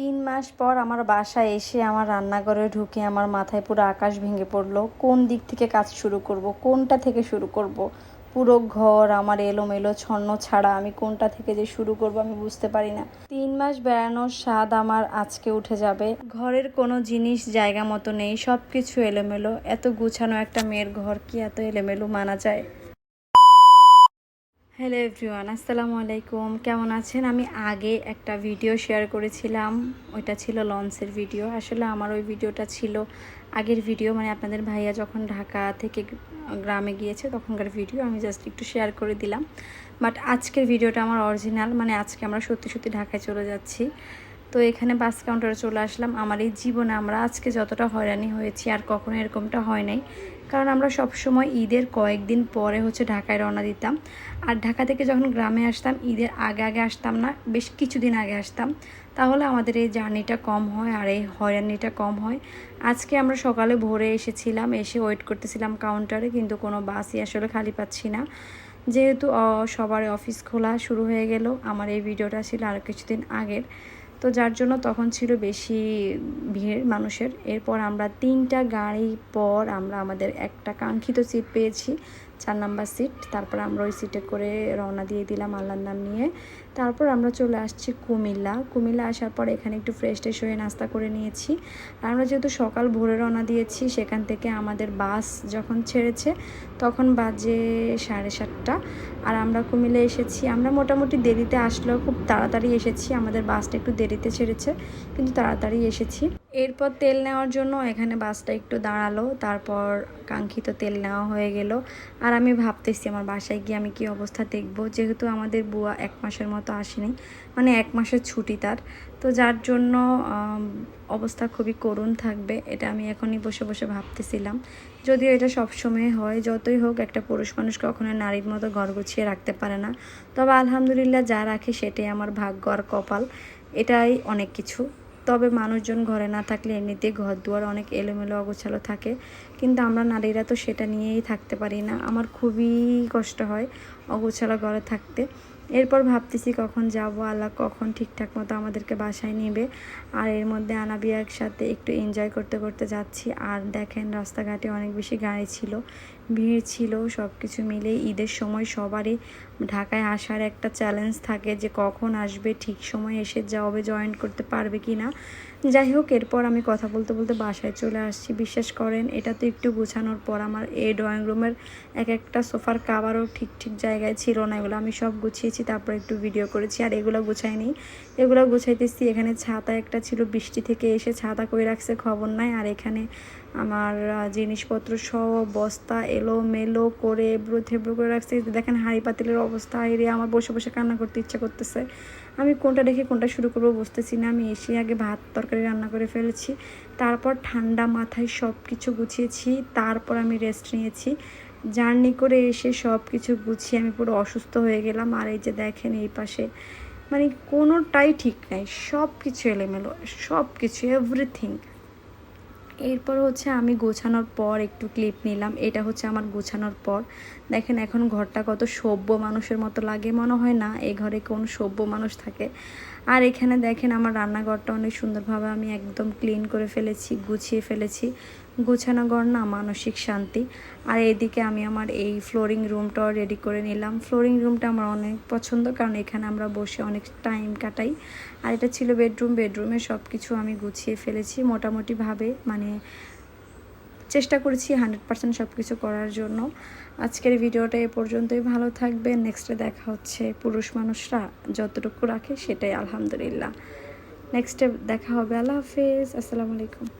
তিন মাস পর আমার বাসায় এসে আমার রান্নাঘরে ঢুকে আমার মাথায় পুরো আকাশ ভেঙে পড়ল। কোন দিক থেকে কাজ শুরু করব, কোনটা থেকে শুরু করব? পুরো ঘর আমার এলোমেলো ছন্ন ছাড়া আমি কোনটা থেকে যে শুরু করব আমি বুঝতে পারি না। তিন মাস বেড়ানোর স্বাদ আমার আজকে উঠে যাবে। ঘরের কোনো জিনিস জায়গা মতো নেই সব কিছু এলোমেলো। এত গুছানো একটা মেয়ের ঘর কি এত এলোমেলো মানা যায়? হ্যালো এভরিওয়ান আসসালামু আলাইকুম। কেমন আছেন? আমি আগে একটা ভিডিও শেয়ার করেছিলাম। ওইটা ছিল লঞ্চের ভিডিও আসলে আমার ওই ভিডিওটা ছিল আগের ভিডিও মানে আপনাদের ভাইয়া যখন ঢাকা থেকে গ্রামে গিয়েছে তখনকার ভিডিও আমি জাস্ট একটু শেয়ার করে দিলাম। বাট আজকের ভিডিওটা আমার অরিজিনাল মানে আজকে আমরা সত্যি সত্যি ঢাকায় চলে যাচ্ছি। তো এখানে বাস কাউন্টারে চলে আসলাম। আমার এই জীবনে আমরা আজকে যতটা হয়রানি হয়েছি আর কখনো এরকমটা হয় নাই। কারণ আমরা সব সময় ঈদের কয়েকদিন পরে হচ্ছে ঢাকায় রওনা দিতাম। আর ঢাকা থেকে যখন গ্রামে আসতাম, ঈদের আগে আগে আসতাম না, বেশ কিছুদিন আগে আসতাম। তাহলে আমাদের এই জার্নিটা কম হয় আর এই হয়রানিটা কম হয়। আজকে আমরা সকালে ভোরে এসেছিলাম, এসে ওয়েট করতেছিলাম কাউন্টারে কিন্তু কোনো বাসই আসলে খালি পাচ্ছি না। যেহেতু সবার অফিস খোলা শুরু হয়ে গেল। আমার এই ভিডিওটা ছিল আরও কিছুদিন আগের। তো যার জন্য তখন ছিল বেশি ভিড় মানুষের। এরপর আমরা তিনটা গাড়ি পর আমরা আমাদের একটা কাঙ্ক্ষিত সিট পেয়েছি, চার নাম্বার সিট তারপর আমরা ওই সিটে করে রওনা দিয়ে দিলাম আল্লাহর নাম নিয়ে। তারপর আমরা চলে আসছি কুমিল্লা। কুমিল্লা আসার পর এখানে একটু ফ্রেশ ট্রেশ হয়ে নাস্তা করে নিয়েছি। আমরা যেহেতু সকাল ভোরে রওনা দিয়েছি, সেখান থেকে আমাদের বাস যখন ছেড়েছে, তখন বাজে সাড়ে সাতটা। আর আমরা কুমিল্লা এসেছি। আমরা মোটামুটি দেরিতে আসলেও খুব তাড়াতাড়ি এসেছি। আমাদের বাসটা একটু দেরিতে ছেড়েছে, কিন্তু তাড়াতাড়ি এসেছি। এরপর তেল নেওয়ার জন্য এখানে বাসটা একটু দাঁড়াল, তারপর কাঙ্ক্ষিত তেল নেওয়া হয়ে গেল। আর আমি ভাবতেছি আমার বাসায় গিয়ে আমি কি অবস্থা দেখব, যেহেতু আমাদের বুয়া এক মাসের মতো আসেনি মানে এক মাসের ছুটি তার। তো যার জন্য অবস্থা খুবই করুণ থাকবে, এটা আমি এখনই বসে বসে ভাবতেছিলাম। যদিও এটা সবসময় হয়, যতই হোক একটা পুরুষ মানুষ কখনো নারীর মতো ঘর গুছিয়ে রাখতে পারে না। তবে আলহামদুলিল্লাহ যা রাখে সেটাই আমার ভাগ্য আর কপাল, এটাই অনেক কিছু। তবে মানুষজন ঘরে না থাকলে এমনিতেই ঘর দুয়ার অনেক এলোমেলো অগোছালো থাকে। কিন্তু আমরা নারীরা তো সেটা নিয়েই থাকতে পারি না। আমার খুবই কষ্ট হয় অগোছালো ঘরে থাকতে। এরপর ভাবতেছি কখন যাব, আল্লাহ কখন ঠিকঠাক মতো আমাদেরকে বাসায় নেবে। আর এর মধ্যে আনাবিয়া একসাথে একটু এনজয় করতে করতে যাচ্ছি। আর দেখেন, রাস্তাঘাটে অনেক বেশি গাড়ি ছিল। ভিড় ছিল সব কিছু মিলে ঈদের সময় সবারই ঢাকায় আসার একটা চ্যালেঞ্জ থাকে যে কখন আসবে, ঠিক সময় এসে যাবে জয়েন করতে পারবে কি না যাই হোক, এরপর আমি কথা বলতে বলতে বাসায় চলে আসছি। বিশ্বাস করেন, এটা তো একটু গুছানোর পর আমার এই ড্রয়িং রুমের এক একটা সোফার কাভারও ঠিক ঠিক জায়গায় ছিল না। এগুলো আমি সব গুছিয়েছি, তারপর একটু ভিডিও করেছি। আর এগুলো গুছাইনি এগুলো গুছাইতেছি। এখানে ছাতা একটা ছিল, বৃষ্টি থেকে এসে ছাতা করে রাখছে খবর নাই। আর এখানে আমার জিনিসপত্র সব বস্তা এলো মেলো করে এব্রো থেব্রো করে রাখছে। দেখেন হাঁড়ি পাতিলের অবস্থা এরে আমার বসে বসে কান্না করতে ইচ্ছা করতেছে। আমি কোনটা দেখে কোনটা শুরু করব বুঝতেছি না। আমি এসে আগে ভাত তরকারি রান্না করে ফেলেছি। তারপর ঠান্ডা মাথায় সব কিছু গুছিয়েছি। তারপর আমি রেস্ট নিয়েছি। জার্নি করে এসে সব কিছু গুছিয়ে আমি পুরো অসুস্থ হয়ে গেলাম। আর এই যে দেখেন এই পাশে মানে কোনোটাই ঠিক নাই। সব কিছু এলোমেলো সব কিছু এভরিথিং এরপর হচ্ছে আমি গোছানোর পর একটু ক্লিপ নিলাম। এটা হচ্ছে আমার গোছানোর পর। দেখেন এখন ঘরটা কত সভ্য মানুষের মতো লাগে, মনে হয় না এই ঘরে কোন সভ্য মানুষ থাকে। আর এখানে দেখেন আমার রান্নাঘরটা অনেক সুন্দরভাবে আমি একদম ক্লিন করে ফেলেছি, গুছিয়ে ফেলেছি। গুছানো ঘর না, মানসিক শান্তি। আর এদিকে আমি আমার এই ফ্লোরিং রুমটাও রেডি করে নিলাম। ফ্লোরিং রুমটা আমার অনেক পছন্দ, কারণ এখানে আমরা বসে অনেক টাইম কাটাই। আর এটা ছিল বেডরুম বেডরুমে সব কিছু আমি গুছিয়ে ফেলেছি মোটামুটিভাবে। মানে চেষ্টা করেছি হান্ড্রেড পার্সেন্ট সব কিছু করার জন্য। আজকের ভিডিওটা এ পর্যন্তই। ভালো থাকবে নেক্সটে দেখা হচ্ছে পুরুষ মানুষরা যতটুকু রাখে সেটাই, আলহামদুলিল্লাহ। নেক্সটে দেখা হবে। আল্লাহ হাফেজ। আসসালামু আলাইকুম।